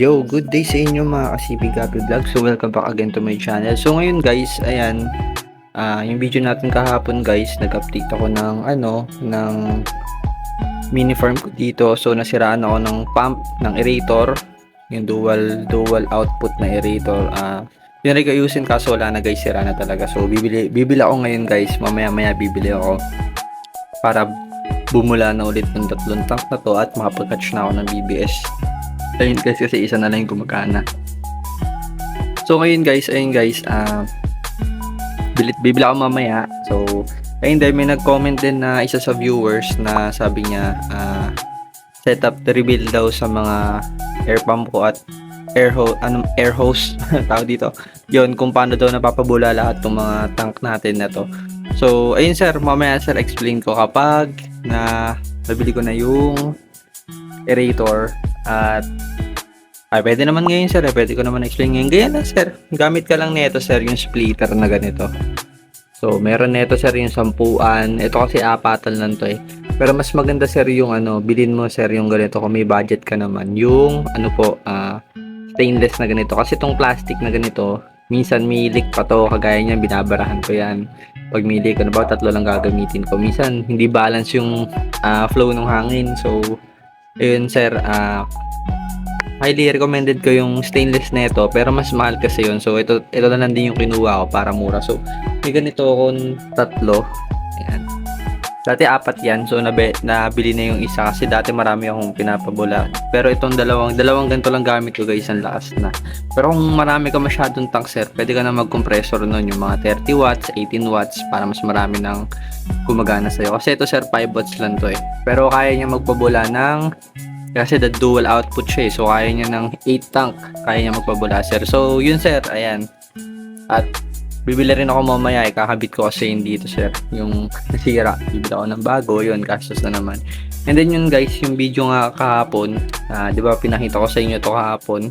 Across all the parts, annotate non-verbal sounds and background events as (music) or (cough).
Yo, good day sa inyo mga ka-CB Gabi Vlog. So, welcome back again to my channel. So, ngayon guys, ayan, ah yung video natin kahapon guys, nag-update ako ng, ano, ng mini farm ko dito. So, nasiraan ako ng pump, ng aerator, yung dual, dual output na aerator. Ah, yun rin ayusin kaso wala na guys, sira na talaga. So, bibili, bibili ako ngayon guys, mamaya-maya bibili ako para bumula na ulit ng tatlong tank na to at makapag-catch na ako ng BBS. Ayun guys, kasi isa na lang yung gumagana. So ngayon guys, ayun guys, ah bilit bibili ako mamaya. So, ayun dahil may nag-comment din na isa sa viewers na sabi niya, ah set up the rebuild daw sa mga air pump ko at air hose, anong air hose (laughs) tawag dito. Yon kung paano daw napapabula lahat ng mga tank natin na to. So, ayun sir, mamaya sir explain ko kapag na nabili ko na yung aerator at ay, pwede naman ngayon sir, eh. pwede ko naman explain ngayon. Ganyan lang sir, gamit ka lang nito sir, yung splitter na ganito. So, meron nito sir yung sampuan. Ito kasi apatan lang to eh. Pero mas maganda sir yung ano, bilin mo sir yung ganito kung may budget ka naman. Yung ano po, ah stainless na ganito. Kasi itong plastic na ganito, minsan may leak pa to. Kagaya niyan, binabarahan ko yan. Pag may leak, ano ba, tatlo lang gagamitin ko. Minsan, hindi balance yung ah, flow ng hangin. So, ayun sir, ah highly recommended ko yung stainless na pero mas mahal kasi yun. So ito ito na lang din yung kinuha ko para mura. So may ganito akong tatlo dati apat yan so nabe, nabili na yung isa kasi dati marami akong pinapabula pero itong dalawang dalawang ganito lang gamit ko guys ang lakas na pero kung marami ka masyadong tank sir pwede ka na mag compressor nun yung mga 30 watts 18 watts para mas marami ng gumagana sa'yo kasi ito sir 5 watts lang to eh pero kaya niya magpabula ng kasi the dual output siya eh. So, kaya niya ng 8 tank. Kaya niya magpabula, sir. So, yun, sir. Ayan. At, bibili rin ako mamaya. Eh. Kakabit ko kasi yun dito, sir. Yung nasira. Bibili ako ng bago. Yun, gastos na naman. And then yun, guys, yung video nga kahapon. ah, di ba, pinakita ko sa inyo to kahapon.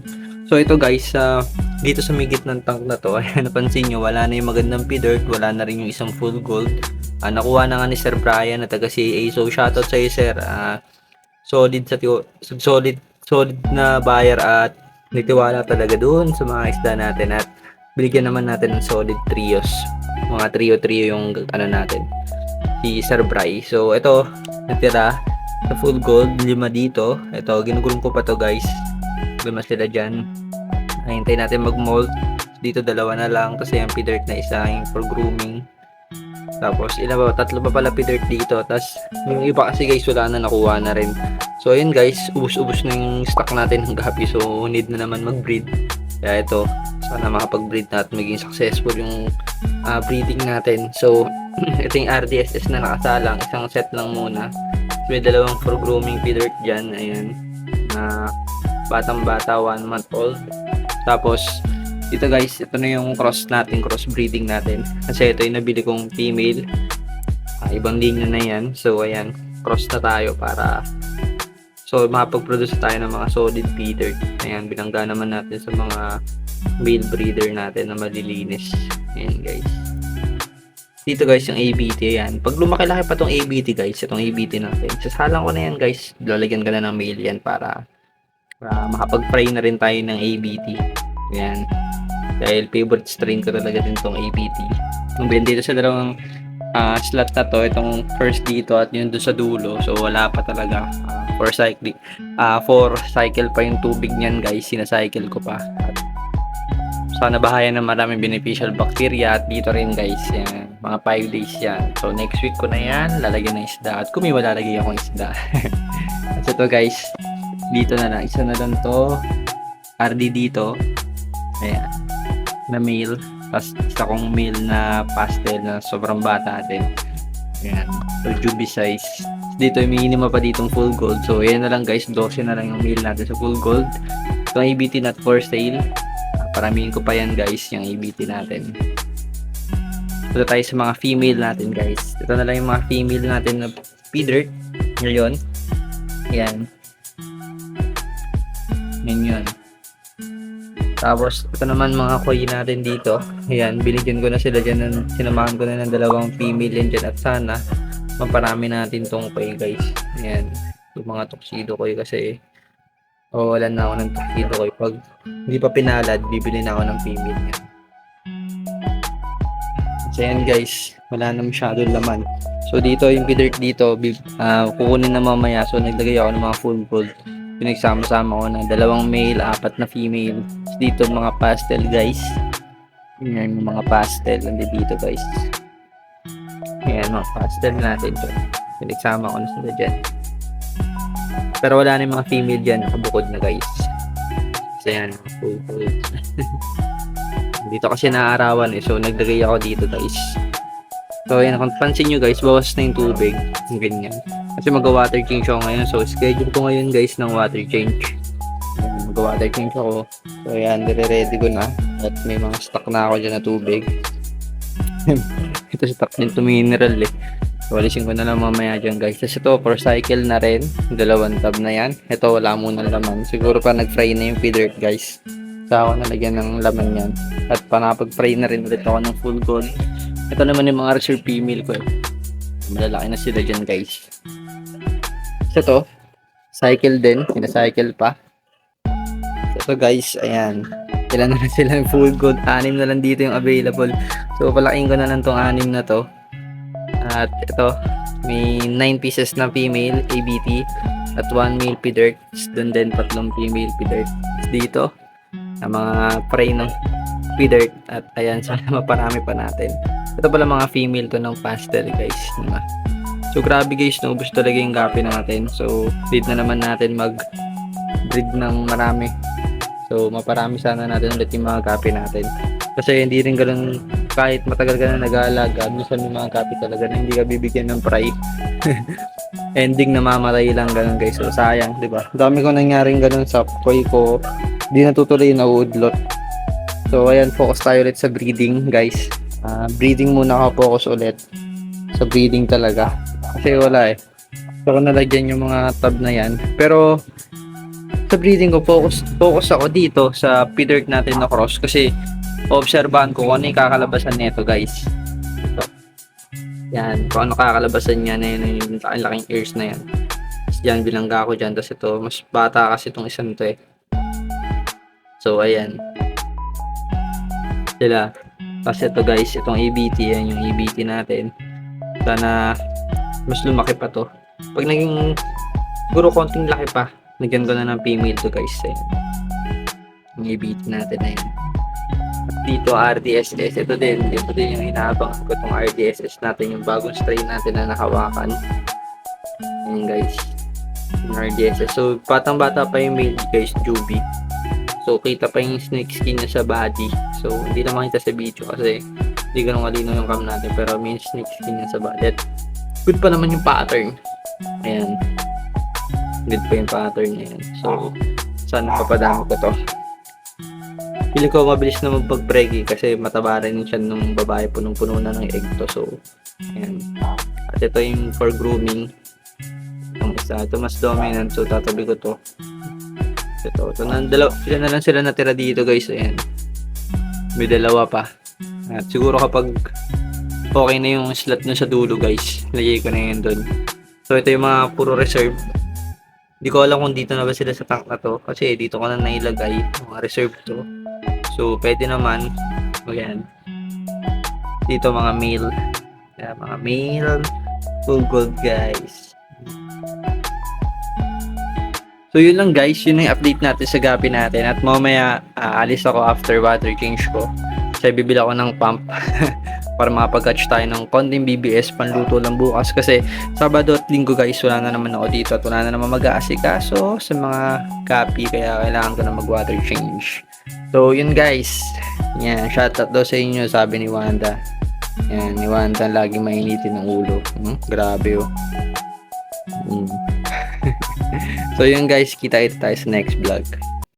So, ito, guys, sa dito sa migit ng tank na to, (laughs) ayan, napansin nyo, wala na yung magandang p-dirt. Wala na rin yung isang full gold. Ah, nakuha na nga ni Sir Brian na taga CAA. So, shoutout sa'yo, sir. Ah, solid sa solid solid na buyer at nagtiwala talaga doon sa mga isda natin at binigyan naman natin ng solid trios. Mga trio trio yung ano natin. Si Sir Bry. So ito natira. Sa full gold lima dito. Ito ginugulong ko pa to guys. Lima sila dyan. Hintay natin mag mold dito dalawa na lang. Tapos yung p-dirt na isa. Yung for grooming. Tapos ilan tatlo pa pala p-dirt dito. Tapos yung iba kasi guys wala na. Nakuha na rin. So ayun guys, ubus-ubus na yung stock natin ng gabi so need na naman mag-breed. Kaya ito, sana makapag-breed na at maging successful yung ah, breeding natin. So (laughs) ito yung RDSS na nakasalang, isang set lang muna. So, may dalawang for grooming feeder dyan, ayan, na batang bata, 1 month old. Tapos dito guys, ito na yung cross natin, cross breeding natin. Kasi ito yung nabili kong female. Ah, ibang linya na yan. So ayan, cross na tayo para So, makapag-produce tayo ng mga solid feeder. Ayan, binangga naman natin sa mga male breeder natin na malilinis. Ayan, guys. Dito, guys, yung ABT. Ayan. Pag lumaki-laki pa tong ABT, guys, itong ABT natin, sasalang ko na yan, guys. Lalagyan ka na ng male yan para, para makapag-fry na rin tayo ng ABT. Ayan. Dahil favorite strain ko talaga din tong ABT. Nung dito sa dalawang ah, slot na to, itong first dito at yung doon sa dulo. So, wala pa talaga. Ah, for cycling. Ah, for cycle pa yung tubig niyan, guys. Sinacycle ko pa. Sana bahayan ng maraming beneficial bacteria at dito rin guys yan, mga 5 days yan. So next week ko na yan. Lalagyan ng isda. At kung may malalagay akong isda. (laughs) At ito guys. Dito na lang. Isa na lang to. RD dito. Ayan. Na male tapos isa kong male na pastel na sobrang bata din ayan. So juby size. Dito may minima pa ditong full gold. So ayan na lang guys. 12 na lang yung male natin sa full gold. Ito ang ABT not for sale. Paramihin ko pa yan guys yung ABT natin. Punta tayo sa mga female natin guys. Ito na lang yung mga female natin na feeder. Ngayon. Yan yan yun tapos ito naman mga koy natin dito ayan binigyan ko na sila dyan ng, sinamahan ko na ng dalawang female yan dyan at sana maparami natin tong koy guys ayan yung mga tuxedo koy kasi Mawawalan na ako ng tuxedo ko. Pag hindi pa pinalad, bibili na ako ng female niya. So yan guys, wala na masyadong laman. So dito, yung pidirt dito, ah, kukunin na mamaya. So naglagay ako ng mga full gold. Pinagsama-sama ko na dalawang male, apat na female. So, dito mga pastel guys. Yan yung mga pastel. Nandito dito guys. Yan mga pastel natin. So, pinagsama ko na sila dyan. Pero wala na yung mga female dyan. Nakabukod na guys. So yan, full gold. (laughs) dito kasi naarawan eh. So naglagay ako dito guys. So yan, kung pansin nyo guys, bawas na yung tubig. Ganyan. Kasi mag-water change ako ngayon. So schedule ko ngayon guys ng water change. Ayan, Mag-water change ako. So yan, dire-ready ko na. At may mga stock na ako dyan na tubig. (laughs) ito stock nito mineral eh. So, alisin ko na lang mamaya dyan guys. Tapos ito, for cycle na rin. Dalawang tab na yan. Ito, wala muna laman. Siguro pa nag-fry na yung feeder guys. Sa ako nalagyan ng laman yan. At panapag-fry na rin ulit ako ng full gold. Ito naman yung mga reserve female ko eh. Malalaki na sila dyan guys. So to, cycle din. Pinacycle pa. So guys, ayan. Ilan na lang sila yung full gold. Anim na lang dito yung available. So palaking ko na lang tong anim na to. At ito, may 9 pieces na female ABT at 1 male P-Dirt. Doon din tatlong female P-Dirt. Dito, ang mga prey ng P-Dirt. At ayan, (laughs) sana maparami pa natin. Ito pala mga female to ng pastel guys. Diba? So grabe guys, naubos talaga yung gapi natin. So, need na naman natin mag breed ng marami. So, maparami sana natin ulit yung mga gapi natin. Kasi hindi rin ganun kahit matagal ka na nag-aalaga, minsan may mga kapi talaga na hindi ka bibigyan ng fry. (laughs) Ending namamatay lang ganun guys. So sayang, 'di ba? Dami ko nangyaring ganun sa koi ko. Di natutuloy na uudlot. So ayan, focus tayo ulit sa breeding, guys. Ah, breeding muna ako focus ulit. Sa breeding talaga. Kasi wala eh. So ko nalagyan yung mga tab na yan. Pero sa breeding ko focus focus ako dito sa feeder natin na cross kasi obserbahan ko kung ano yung kakalabasan nito guys. Ito. Yan, kung ano kakalabasan niya na yun, yung ang laking ears na yan. Tapos dyan, bilangga ko dyan. Tapos ito, mas bata kasi itong isang to eh. So, ayan. Sila. Tapos ito guys, itong ABT, yan yung ABT natin. Sana mas lumaki pa to. Pag naging, siguro konting laki pa, nagyan ko na ng female to guys. Ayan. Yung ABT natin na yan dito RDSS ito din ito din yung inaabang ko itong RDSS natin yung bagong strain natin na nakawakan ayan guys yung RDSS so batang bata pa yung male guys Juby so kita pa yung snake skin niya sa body so hindi na makita sa video kasi hindi ganun kalino yung cam natin pero may snake skin niya sa body at good pa naman yung pattern ayan good pa yung pattern niya yan so sana papadami ko to Feeling ko mabilis na magpag-preggy kasi mataba rin tiyan nung babae punong-puno na ng egg to. So, ayan. At ito yung for grooming. Yung isa, ito mas dominant. So, tatabi ko to. Ito, ito na, dalawa, sila na lang sila natira dito guys. Ayan. May dalawa pa. At siguro kapag okay na yung slot na sa dulo guys, lagay ko na yun doon. So, ito yung mga puro reserve. Hindi ko alam kung dito na ba sila sa tank na to. Kasi dito ko na nailagay. Mga reserve to. So, pwede naman. Ayan. Dito mga male. Ayan, mga male. Full gold guys. So, yun lang guys. Yun yung update natin sa gabi natin. At mamaya, aalis ako after water change ko. Kasi bibili ako ng pump. (laughs) para makapag-catch tayo ng konting BBS panluto lang bukas kasi Sabado at Linggo guys wala na naman ako dito at wala na naman mag-aasikaso sa mga copy kaya kailangan ko na mag-water change so yun guys yan shoutout daw sa inyo sabi ni Wanda yan ni Wanda lagi mainitin ng ulo hmm, grabe oh. So yun guys. Kita kita tayo sa next vlog